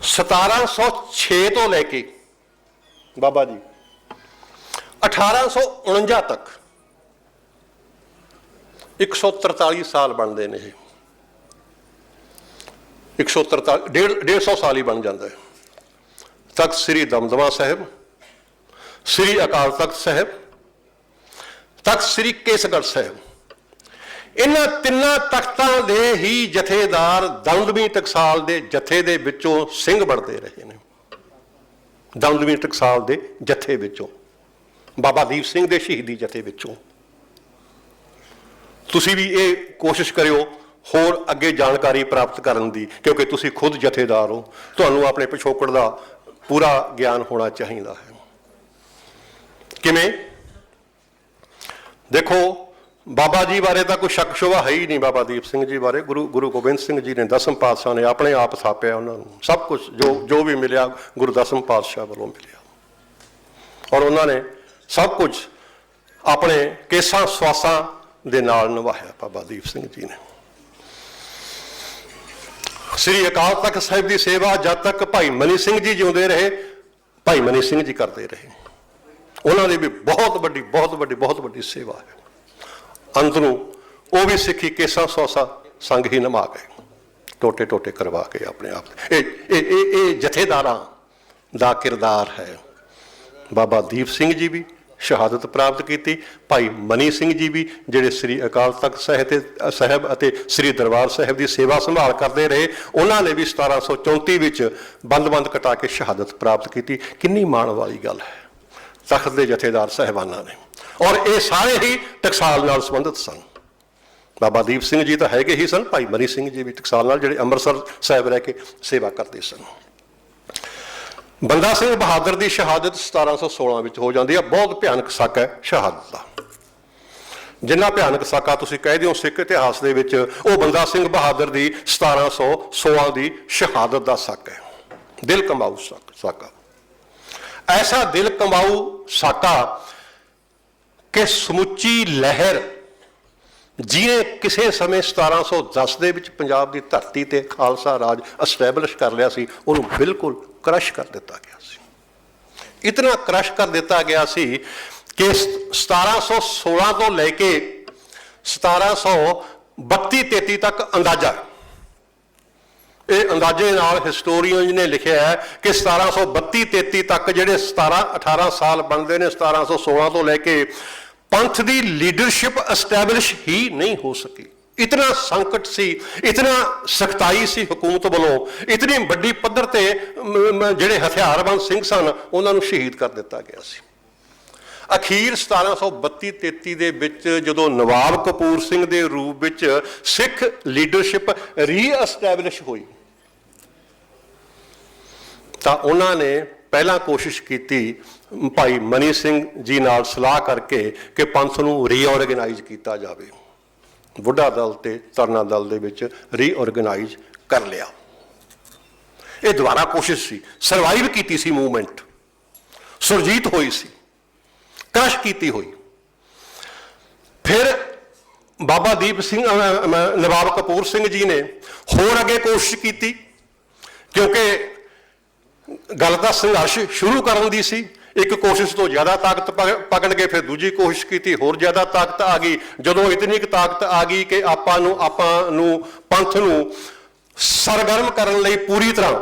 1706 ਤੋਂ ਲੈ ਕੇ ਬਾਬਾ ਜੀ 1849 ਤੱਕ 143 ਸਾਲ ਬਣਦੇ ਨੇ ਇਹ। 143 ਡੇਢ 150 ਸਾਲ ਹੀ ਬਣ ਜਾਂਦਾ ਹੈ। ਤਖਤ ਸ੍ਰੀ ਦਮਦਮਾ ਸਾਹਿਬ, ਸ੍ਰੀ ਅਕਾਲ ਤਖਤ ਸਾਹਿਬ, ਤਖਤ ਸ੍ਰੀ ਕੇਸਗੜ੍ਹ ਸਾਹਿਬ। ਇਹਨਾਂ ਤਿੰਨਾਂ ਤਖਤਾਂ ਦੇ ਹੀ ਜਥੇਦਾਰ ਦਮਦਮੀ ਟਕਸਾਲ ਦੇ ਜਥੇ ਦੇ ਵਿੱਚੋਂ ਸਿੰਘ ਬਣਦੇ ਰਹੇ ਨੇ। ਦਮਦਮੀ ਟਕਸਾਲ ਦੇ ਜਥੇ ਵਿੱਚੋਂ। ਬਾਬਾ ਦੀਪ ਸਿੰਘ ਦੇ ਸ਼ਹੀਦੀ ਜਥੇ ਵਿੱਚੋਂ। ਤੁਸੀਂ ਵੀ ਇਹ ਕੋਸ਼ਿਸ਼ ਕਰਿਓ ਹੋਰ ਅੱਗੇ ਜਾਣਕਾਰੀ ਪ੍ਰਾਪਤ ਕਰਨ ਦੀ, ਕਿਉਂਕਿ ਤੁਸੀਂ ਖੁਦ ਜਥੇਦਾਰ ਹੋ। ਤੁਹਾਨੂੰ ਆਪਣੇ ਪਿਛੋਕੜ ਦਾ ਪੂਰਾ ਗਿਆਨ ਹੋਣਾ ਚਾਹੀਦਾ ਹੈ। ਕਿਵੇਂ? ਦੇਖੋ ਬਾਬਾ ਜੀ ਬਾਰੇ ਤਾਂ ਕੋਈ ਸ਼ੱਕ ਸ਼ੁਬਾ ਹੈ ਹੀ ਨਹੀਂ ਬਾਬਾ ਦੀਪ ਸਿੰਘ ਜੀ ਬਾਰੇ। ਗੁਰੂ ਗੁਰੂ ਗੋਬਿੰਦ ਸਿੰਘ ਜੀ ਨੇ ਦਸਮ ਪਾਤਸ਼ਾਹ ਨੇ ਆਪਣੇ ਆਪ ਥਾਪਿਆ ਉਹਨਾਂ ਨੂੰ। ਸਭ ਕੁਝ ਜੋ ਜੋ ਵੀ ਮਿਲਿਆ, ਗੁਰੂ ਦਸਮ ਪਾਤਸ਼ਾਹ ਵੱਲੋਂ ਮਿਲਿਆ। ਔਰ ਉਹਨਾਂ ਨੇ ਸਭ ਕੁਝ ਆਪਣੇ ਕੇਸਾਂ, ਸਵਾਸਾਂ ਦੇ ਨਾਲ ਨਿਭਾਇਆ ਬਾਬਾ ਦੀਪ ਸਿੰਘ ਜੀ ਨੇ। ਸ੍ਰੀ ਅਕਾਲ ਤਖਤ ਸਾਹਿਬ ਦੀ ਸੇਵਾ ਜਦ ਤੱਕ ਭਾਈ ਮਨੀ ਸਿੰਘ ਜੀ ਜਿਉਂਦੇ ਰਹੇ, ਭਾਈ ਮਨੀ ਸਿੰਘ ਜੀ ਕਰਦੇ ਰਹੇ। ਉਹਨਾਂ ਦੀ ਵੀ ਬਹੁਤ ਵੱਡੀ ਬਹੁਤ ਵੱਡੀ ਬਹੁਤ ਵੱਡੀ ਸੇਵਾ ਹੈ। ਅੰਦਰੋਂ ਉਹ ਵੀ ਸਿੱਖੀ ਕੇਸਾਂ ਸੌਸਾ ਸੰਗ ਹੀ ਨਮਾ ਗਏ। ਟੋਟੇ ਟੋਟੇ ਕਰਵਾ ਕੇ ਆਪਣੇ ਆਪ ਇਹ ਇਹ ਇਹ ਇਹ ਜਥੇਦਾਰਾਂ ਦਾ ਕਿਰਦਾਰ ਹੈ। ਬਾਬਾ ਦੀਪ ਸਿੰਘ ਜੀ ਵੀ ਸ਼ਹਾਦਤ ਪ੍ਰਾਪਤ ਕੀਤੀ। ਭਾਈ ਮਨੀ ਸਿੰਘ ਜੀ ਵੀ ਜਿਹੜੇ ਸ੍ਰੀ ਅਕਾਲ ਤਖਤ ਸਾਹਿਬ ਤੇ, ਸਾਹਿਬ ਅਤੇ ਸ੍ਰੀ ਦਰਬਾਰ ਸਾਹਿਬ ਦੀ ਸੇਵਾ ਸੰਭਾਲ ਕਰਦੇ ਰਹੇ, ਉਹਨਾਂ ਨੇ ਵੀ 1734 ਵਿੱਚ ਬੰਦ-ਬੰਦ ਕਟਾ ਕੇ ਸ਼ਹਾਦਤ ਪ੍ਰਾਪਤ ਕੀਤੀ। ਕਿੰਨੀ ਮਾਣ ਵਾਲੀ ਗੱਲ ਹੈ। ਤਖਤ ਦੇ ਜਥੇਦਾਰ ਸਹਿਬਾਨਾਂ ਨੇ। ਔਰ ਇਹ ਸਾਰੇ ਹੀ ਟਕਸਾਲ ਨਾਲ ਸੰਬੰਧਿਤ ਸਨ। ਬਾਬਾ ਦੀਪ ਸਿੰਘ ਜੀ ਤਾਂ ਹੈਗੇ ਹੀ ਸਨ, ਭਾਈ ਮਨੀ ਸਿੰਘ ਜੀ ਵੀ ਟਕਸਾਲ ਨਾਲ ਜਿਹੜੇ ਅੰਮ੍ਰਿਤਸਰ ਸਾਹਿਬ ਰਹਿ ਕੇ ਸੇਵਾ ਕਰਦੇ ਸਨ। ਬੰਦਾ ਸਿੰਘ ਬਹਾਦਰ ਦੀ ਸ਼ਹਾਦਤ 1716 ਵਿੱਚ ਹੋ ਜਾਂਦੀ ਹੈ। ਬਹੁਤ ਭਿਆਨਕ ਸੱਕ ਹੈ ਸ਼ਹਾਦਤ ਦਾ। ਜਿੰਨਾ ਭਿਆਨਕ ਸਾਕਾ ਤੁਸੀਂ ਕਹਿ ਦਿਓ ਸਿੱਖ ਇਤਿਹਾਸ ਦੇ ਵਿੱਚ, ਉਹ ਬੰਦਾ ਸਿੰਘ ਬਹਾਦਰ ਦੀ 1716 ਦੀ ਸ਼ਹਾਦਤ ਦਾ ਸੱਕ ਹੈ। ਦਿਲ ਕਮਾਊ ਸਾਕਾ। ਐਸਾ ਦਿਲ ਕਮਾਊ ਸਾਕਾ ਕਿ ਸਮੁੱਚੀ ਲਹਿਰ ਜਿਹਨੇ ਕਿਸੇ ਸਮੇਂ 1710 ਦੇ ਵਿੱਚ ਪੰਜਾਬ ਦੀ ਧਰਤੀ ਤੇ ਖਾਲਸਾ ਰਾਜ ਐਸਟੈਬਲਿਸ਼ ਕਰ ਲਿਆ ਸੀ, ਉਹਨੂੰ ਬਿਲਕੁਲ ਕ੍ਰਸ਼ ਕਰ ਦਿੱਤਾ ਗਿਆ ਸੀ। ਇਤਨਾ ਕ੍ਰਸ਼ ਕਰ ਦਿੱਤਾ ਗਿਆ ਸੀ ਕਿ 1716 ਤੋਂ ਲੈ ਕੇ 1732 33 ਤੱਕ ਅੰਦਾਜ਼ਾ ਇਹ ਅੰਦਾਜ਼ੇ ਨਾਲ ਹਿਸਟੋਰੀਅਨ ਨੇ ਲਿਖਿਆ ਹੈ ਕਿ 1732 33 ਤੱਕ ਜਿਹੜੇ 17 18 ਸਾਲ ਬਣਦੇ ਨੇ 1716 ਤੋਂ ਲੈ ਕੇ ਪੰਥ ਦੀ ਲੀਡਰਸ਼ਿਪ ਐਸਟੈਬਲਿਸ਼ ਹੀ ਨਹੀਂ ਹੋ ਸਕੀ। ਇਤਨਾ ਸੰਕਟ ਸੀ, ਇਤਨਾ ਸਖਤਾਈ ਸੀ ਹਕੂਮਤ ਵੱਲੋਂ, ਇਤਨੀ ਵੱਡੀ ਪੱਧਰ ਤੇ ਜਿਹੜੇ ਹਥਿਆਰਬੰਦ ਸਿੰਘ ਸਨ, ਉਹਨਾਂ ਨੂੰ ਸ਼ਹੀਦ ਕਰ ਦਿੱਤਾ ਗਿਆ ਸੀ। ਅਖੀਰ 1732 33 ਦੇ ਵਿੱਚ ਜਦੋਂ ਨਵਾਬ ਕਪੂਰ ਸਿੰਘ ਦੇ ਰੂਪ ਵਿੱਚ ਸਿੱਖ ਲੀਡਰਸ਼ਿਪ ਰੀਐਸਟੈਬਲਿਸ਼ ਹੋਈ ਤਾਂ ਉਹਨਾਂ ਨੇ ਪਹਿਲਾਂ ਕੋਸ਼ਿਸ਼ ਕੀਤੀ ਭਾਈ ਮਨੀ ਸਿੰਘ ਜੀ ਨਾਲ ਸਲਾਹ ਕਰਕੇ ਕਿ ਪੰਥ ਨੂੰ ਰੀਆਰਗੇਨਾਈਜ਼ ਕੀਤਾ ਜਾਵੇ। ਬੁੱਢਾ ਦਲ ਤੇ ਤਰਨਾ ਦਲ ਦੇ ਵਿੱਚ ਰੀਆਰਗੇਨਾਈਜ਼ ਕਰ ਲਿਆ। ਇਹ ਦੁਬਾਰਾ ਕੋਸ਼ਿਸ਼ ਸੀ। ਸਰਵਾਈਵ ਕੀਤੀ ਸੀ ਮੂਵਮੈਂਟ ਸੁਰਜੀਤ ਹੋਈ ਸੀ। ਕ੍ਰਸ਼ ਕੀਤੀ ਹੋਈ। ਫਿਰ ਬਾਬਾ ਦੀਪ ਸਿੰਘ ਨਵਾਬ ਕਪੂਰ ਸਿੰਘ ਜੀ ਨੇ ਹੋਰ ਅੱਗੇ ਕੋਸ਼ਿਸ਼ ਕੀਤੀ ਕਿਉਂਕਿ ਗੱਲ ਦਾ ਸੰਘਰਸ਼ ਸ਼ੁਰੂ ਕਰਨ ਦੀ ਸੀ। ਇੱਕ ਕੋਸ਼ਿਸ਼ ਤੋਂ ਜ਼ਿਆਦਾ ਤਾਕਤ ਪਕੜ ਕੇ ਫਿਰ ਦੂਜੀ ਕੋਸ਼ਿਸ਼ ਕੀਤੀ, ਹੋਰ ਜ਼ਿਆਦਾ ਤਾਕਤ ਆ ਗਈ। ਜਦੋਂ ਇਤਨੀ ਕੁ ਤਾਕਤ ਆ ਗਈ ਕਿ ਆਪਾਂ ਨੂੰ ਆਪਾਂ ਨੂੰ, ਪੰਥ ਨੂੰ ਸਰਗਰਮ ਕਰਨ ਲਈ ਪੂਰੀ ਤਰ੍ਹਾਂ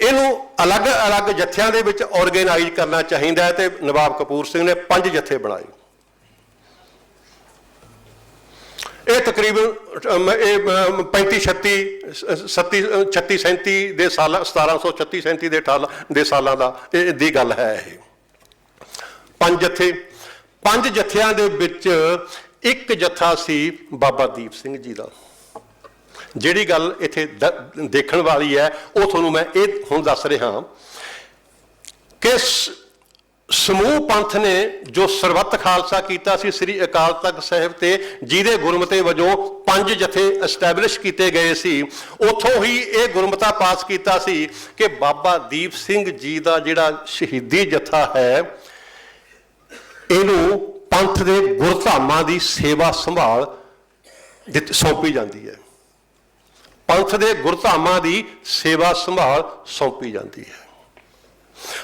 ਇਹਨੂੰ ਅਲੱਗ-ਅਲੱਗ ਜਥਿਆਂ ਦੇ ਵਿੱਚ ਆਰਗੇਨਾਈਜ਼ ਕਰਨਾ ਚਾਹੀਦਾ ਹੈ ਤੇ ਨਵਾਬ ਕਪੂਰ ਸਿੰਘ ਨੇ ਪੰਜ ਜਥੇ ਬਣਾਏ। ਇਹ ਤਕਰੀਬਨ ਇਹ 35 36 37 36 37 ਦੇ ਸਾਲਾਂ 1736 37 ਦੇ ਠਾਲ, ਦੇ ਸਾਲਾਂ ਦਾ ਇਹ, ਦੀ ਗੱਲ ਹੈ ਇਹ। ਪੰਜ ਜਥੇ, ਪੰਜ ਜਥਿਆਂ ਦੇ ਵਿੱਚ ਇੱਕ ਜਥਾ ਸੀ ਬਾਬਾ ਦੀਪ ਸਿੰਘ ਜੀ ਦਾ। ਜਿਹੜੀ ਗੱਲ ਇੱਥੇ ਦੇਖਣ ਵਾਲੀ ਹੈ, ਉਹ ਤੁਹਾਨੂੰ ਮੈਂ ਇਹ ਹੁਣ ਦੱਸ ਰਿਹਾ ਕਿ ਸਮੂਹ ਪੰਥ ਨੇ ਜੋ ਸਰਬੱਤ ਖਾਲਸਾ ਕੀਤਾ ਸੀ, ਸ੍ਰੀ ਅਕਾਲ ਤਖਤ ਸਾਹਿਬ ਤੇ ਜਿਹਦੇ ਗੁਰਮਤੇ ਵਜੋਂ ਪੰਜ ਜਥੇ ਐਸਟੈਬਲਿਸ਼ ਕੀਤੇ ਗਏ ਸੀ, ਉਥੋਂ ਹੀ ਇਹ ਗੁਰਮਤਾ ਪਾਸ ਕੀਤਾ ਸੀ ਕਿ ਬਾਬਾ ਦੀਪ ਸਿੰਘ ਜੀ ਦਾ ਜਿਹੜਾ ਸ਼ਹੀਦੀ ਜਥਾ ਹੈ, ਇਹਨੂੰ ਪੰਥ ਦੇ ਗੁਰਧਾਮਾਂ ਦੀ ਸੇਵਾ ਸੰਭਾਲ ਦਿੱਤ- ਸੌਂਪੀ ਜਾਂਦੀ ਹੈ। ਪੰਥ ਦੇ ਗੁਰਧਾਮਾਂ ਦੀ ਸੇਵਾ ਸੰਭਾਲ ਸੌਂਪੀ ਜਾਂਦੀ ਹੈ।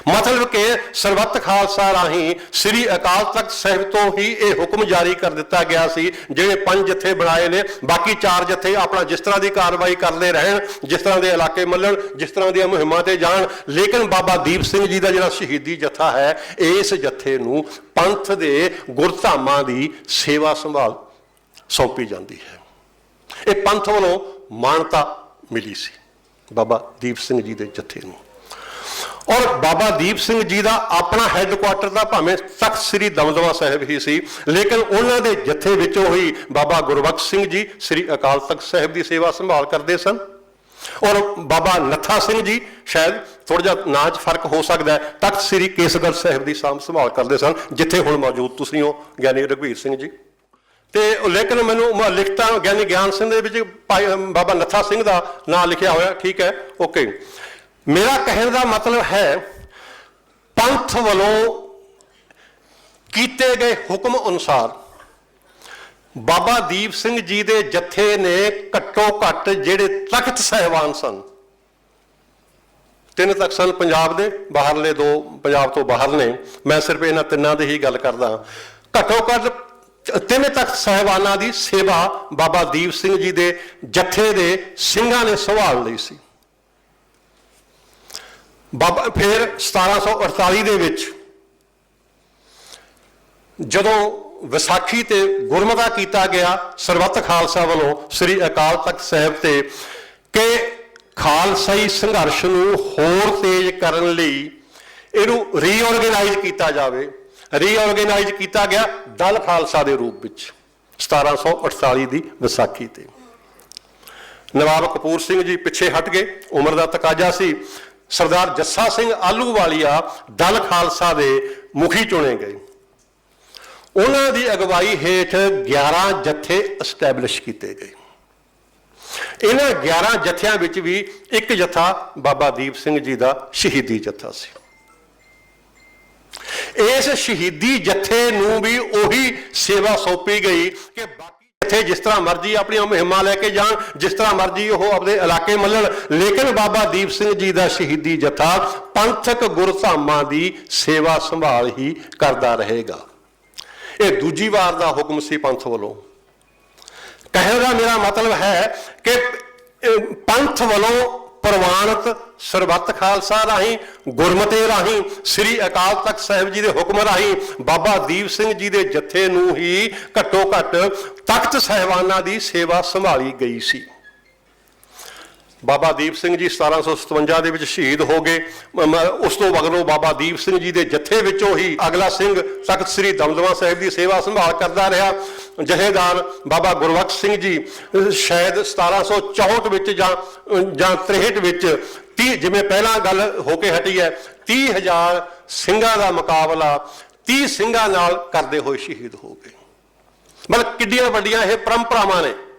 ਮਤਲਬ ਕਿ ਸਰਬੱਤ ਖਾਲਸਾ ਰਾਹੀਂ ਸ੍ਰੀ ਅਕਾਲ ਤਖਤ ਸਾਹਿਬ ਤੋਂ ਹੀ ਇਹ ਹੁਕਮ ਜਾਰੀ ਕਰ ਦਿੱਤਾ ਗਿਆ ਸੀ, ਜਿਹੜੇ ਪੰਜ ਜਥੇ ਬਣਾਏ ਨੇ, ਬਾਕੀ ਚਾਰ ਜਥੇ ਆਪਣਾ ਜਿਸ ਤਰ੍ਹਾਂ ਦੀ ਕਾਰਵਾਈ ਕਰਦੇ ਰਹਿਣ, ਜਿਸ ਤਰ੍ਹਾਂ ਦੇ ਇਲਾਕੇ ਮੱਲਣ, ਜਿਸ ਤਰ੍ਹਾਂ ਦੀਆਂ ਮੁਹਿੰਮਾਂ ਤੇ ਜਾਣ, ਲੇਕਿਨ ਬਾਬਾ ਦੀਪ ਸਿੰਘ ਜੀ ਦਾ ਜਿਹੜਾ ਸ਼ਹੀਦੀ ਜਥਾ ਹੈ, ਇਸ ਜਥੇ ਨੂੰ ਪੰਥ ਦੇ ਗੁਰਧਾਮਾਂ ਦੀ ਸੇਵਾ ਸੰਭਾਲ ਸੌਂਪੀ ਜਾਂਦੀ ਹੈ। ਇਹ ਪੰਥ ਵੱਲੋਂ ਮਾਨਤਾ ਮਿਲੀ ਸੀ, ਬਾਬਾ ਦੀਪ ਸਿੰਘ ਜੀ ਦੇ ਜਥੇ ਨੂੰ। ਔਰ ਬਾਬਾ ਦੀਪ ਸਿੰਘ ਜੀ ਦਾ ਆਪਣਾ ਹੈੱਡਕੁਆਟਰ ਦਾ ਭਾਵੇਂ ਤਖਤ ਸ੍ਰੀ ਦਮਦਮਾ ਸਾਹਿਬ ਹੀ ਸੀ, ਲੇਕਿਨ ਉਹਨਾਂ ਦੇ ਜਥੇ ਵਿੱਚੋਂ ਹੀ ਬਾਬਾ ਗੁਰਬਖਸ਼ ਸਿੰਘ ਜੀ ਸ੍ਰੀ ਅਕਾਲ ਤਖਤ ਸਾਹਿਬ ਦੀ ਸੇਵਾ ਸੰਭਾਲ ਕਰਦੇ ਸਨ। ਔਰ ਬਾਬਾ ਨੱਥਾ ਸਿੰਘ ਜੀ ਸ਼ਾਇਦ ਥੋੜਾ ਜਿਹਾ ਨਾਂ 'ਚ ਫ਼ਰਕ ਹੋ ਸਕਦਾ ਹੈ, ਤਖਤ ਸ੍ਰੀ ਕੇਸਗੜ੍ਹ ਸਾਹਿਬ ਦੀ ਸਾਂਭ ਸੰਭਾਲ ਕਰਦੇ ਸਨ, ਜਿੱਥੇ ਹੁਣ ਮੌਜੂਦ ਤੁਸੀਂ ਹੋ, ਗਿਆਨੀ ਰਘਵੀਰ ਸਿੰਘ ਜੀ। ਤੇ ਲੇਕਿਨ ਮੈਨੂੰ ਮ- ਲਿਖਤਾਂ ਗਿਆਨੀ ਗਿਆਨ ਸਿੰਘ ਦੇ ਵਿੱਚ ਭਾਈ, ਬਾਬਾ ਨੱਥਾ ਸਿੰਘ ਦਾ ਨਾਂ ਲਿਖਿਆ ਹੋਇਆ, ਠੀਕ ਹੈ ਓਕੇ ਮੇਰਾ ਕਹਿਣ ਦਾ ਮਤਲਬ ਹੈ, ਪੰਥ ਵੱਲੋਂ ਕੀਤੇ ਗਏ ਹੁਕਮ ਅਨੁਸਾਰ ਬਾਬਾ ਦੀਪ ਸਿੰਘ ਜੀ ਦੇ ਜਥੇ ਨੇ ਘੱਟੋ ਘੱਟ ਜਿਹੜੇ ਤਖਤ ਸਹਿਬਾਨ ਸਨ, ਤਿੰਨ ਤਖਤ ਸਨ ਪੰਜਾਬ ਦੇ, ਬਾਹਰਲੇ ਦੋ ਪੰਜਾਬ ਤੋਂ ਬਾਹਰ ਨੇ, ਮੈਂ ਸਿਰਫ ਇਹਨਾਂ ਤਿੰਨਾਂ ਦੀ ਹੀ ਗੱਲ ਕਰਦਾ ਘੱਟੋ ਘੱਟ ਤਿੰਨ ਤਖਤ ਸਹਿਬਾਨਾਂ ਦੀ ਸੇਵਾ ਬਾਬਾ ਦੀਪ ਸਿੰਘ ਜੀ ਦੇ ਜਥੇ ਦੇ ਸਿੰਘਾਂ ਨੇ ਸੰਭਾਲ ਲਈ ਸੀ। ਬਾਬਾ, ਫਿਰ 1748 ਦੇ ਵਿੱਚ ਜਦੋਂ ਵਿਸਾਖੀ ਤੇ ਗੁਰਮਤਾ ਕੀਤਾ ਗਿਆ, ਸਰਬੱਤ ਖਾਲਸਾ ਵੱਲੋਂ ਸ੍ਰੀ ਅਕਾਲ ਤਖਤ ਸਾਹਿਬ ਤੇ ਕਿ ਖਾਲਸਾਈ ਸੰਘਰਸ਼ ਨੂੰ ਹੋਰ ਤੇਜ਼ ਕਰਨ ਲਈ ਇਹਨੂੰ ਰੀਆਰਗੇਨਾਈਜ਼ ਕੀਤਾ ਜਾਵੇ। ਰੀਆਰਗੇਨਾਈਜ਼ ਕੀਤਾ ਗਿਆ ਦਲ ਖਾਲਸਾ ਦੇ ਰੂਪ ਵਿੱਚ 1748 ਦੀ ਵਿਸਾਖੀ ਤੇ। ਨਵਾਬ ਕਪੂਰ ਸਿੰਘ ਜੀ ਪਿੱਛੇ ਹਟ ਗਏ, ਉਮਰ ਦਾ ਤਕਾਜ਼ਾ ਸੀ। ਸਰਦਾਰ ਜੱਸਾ ਸਿੰਘ ਆਲੂਵਾਲੀਆ ਦਲ ਖਾਲਸਾ ਦੇ ਮੁਖੀ ਚੁਣੇ ਗਏ। ਉਹਨਾਂ ਦੀ ਅਗਵਾਈ ਹੇਠ 11 ਜਥੇ ਐਸਟੈਬਲਿਸ਼ ਕੀਤੇ ਗਏ। ਇਹਨਾਂ 11 ਜਥਿਆਂ ਵਿੱਚ ਵੀ ਇੱਕ ਜਥਾ ਬਾਬਾ ਦੀਪ ਸਿੰਘ ਜੀ ਦਾ ਸ਼ਹੀਦੀ ਜਥਾ ਸੀ। ਇਸ ਸ਼ਹੀਦੀ ਜਥੇ ਨੂੰ ਵੀ ਉਹੀ ਸੇਵਾ ਸੌਂਪੀ ਗਈ ਕਿ ਇੱਥੇ ਜਿਸ ਤਰ੍ਹਾਂ ਮਰਜ਼ੀ ਆਪਣੀਆਂ ਮੁਹਿੰਮਾਂ ਲੈ ਕੇ ਜਾਣ, ਜਿਸ ਤਰ੍ਹਾਂ ਮਰਜ਼ੀ ਉਹ ਆਪਣੇ ਇਲਾਕੇ ਮੱਲਣ। ਲੇਕਿਨ ਬਾਬਾ ਦੀਪ ਸਿੰਘ ਜੀ ਦਾ ਸ਼ਹੀਦੀ ਜਥਾ ਪੰਥਕ ਗੁਰਧਾਮਾਂ ਦੀ ਸੇਵਾ ਸੰਭਾਲ ਹੀ ਕਰਦਾ ਰਹੇਗਾ। ਇਹ ਦੂਜੀ ਵਾਰ ਦਾ ਹੁਕਮ ਸੀ ਪੰਥ ਵੱਲੋਂ। ਕਹਿਣ ਦਾ ਮੇਰਾ ਮਤਲਬ ਹੈ ਕਿ ਪੰਥ ਵੱਲੋਂ ਪ੍ਰਵਾਨਿਤ ਸਰਬੱਤ ਖਾਲਸਾ ਰਾਹੀਂ, ਗੁਰਮਤੇ ਰਾਹੀਂ, ਸ੍ਰੀ ਅਕਾਲ ਤਖਤ ਸਾਹਿਬ ਜੀ ਦੇ ਹੁਕਮ ਰਾਹੀਂ ਬਾਬਾ ਦੀਪ ਸਿੰਘ ਜੀ ਦੇ ਜਥੇ ਨੂੰ ਹੀ ਘੱਟੋ ਘੱਟ ਤਖਤ ਸਹਿਬਾਨਾਂ ਦੀ ਸੇਵਾ ਸੰਭਾਲੀ ਗਈ ਸੀ। ਬਾਬਾ ਦੀਪ ਸਿੰਘ ਜੀ 1757 ਦੇ ਵਿੱਚ ਸ਼ਹੀਦ ਹੋ ਗਏ। ਉਸ ਤੋਂ ਮਗਰੋਂ ਬਾਬਾ ਦੀਪ ਸਿੰਘ ਜੀ ਦੇ ਜੱਥੇ ਵਿੱਚੋਂ ਹੀ ਅਗਲਾ ਸਿੰਘ ਤਖਤ ਸ੍ਰੀ ਦਮਦਮਾ ਸਾਹਿਬ ਦੀ ਸੇਵਾ ਸੰਭਾਲ ਕਰਦਾ ਰਿਹਾ। ਜਹੇਦਾਰ ਬਾਬਾ ਗੁਰਬਖਸ਼ ਸਿੰਘ ਜੀ ਸ਼ਾਇਦ 1764 ਵਿੱਚ ਜਾਂ ਅਹ ਜਾਂ 63 ਵਿੱਚ 30 ਜਿਵੇਂ ਪਹਿਲਾਂ ਗੱਲ ਹੋ ਕੇ ਹਟੀ ਹੈ 30000 ਸਿੰਘਾਂ ਦਾ ਮੁਕਾਬਲਾ 30 ਸਿੰਘਾਂ ਨਾਲ ਕਰਦੇ ਹੋਏ ਸ਼ਹੀਦ ਹੋ ਗਏ। ਮਤਲਬ ਕਿੱਡੀਆਂ ਵੱਡੀਆਂ ਇਹ ਪਰੰਪਰਾਵਾਂ ਨੇ।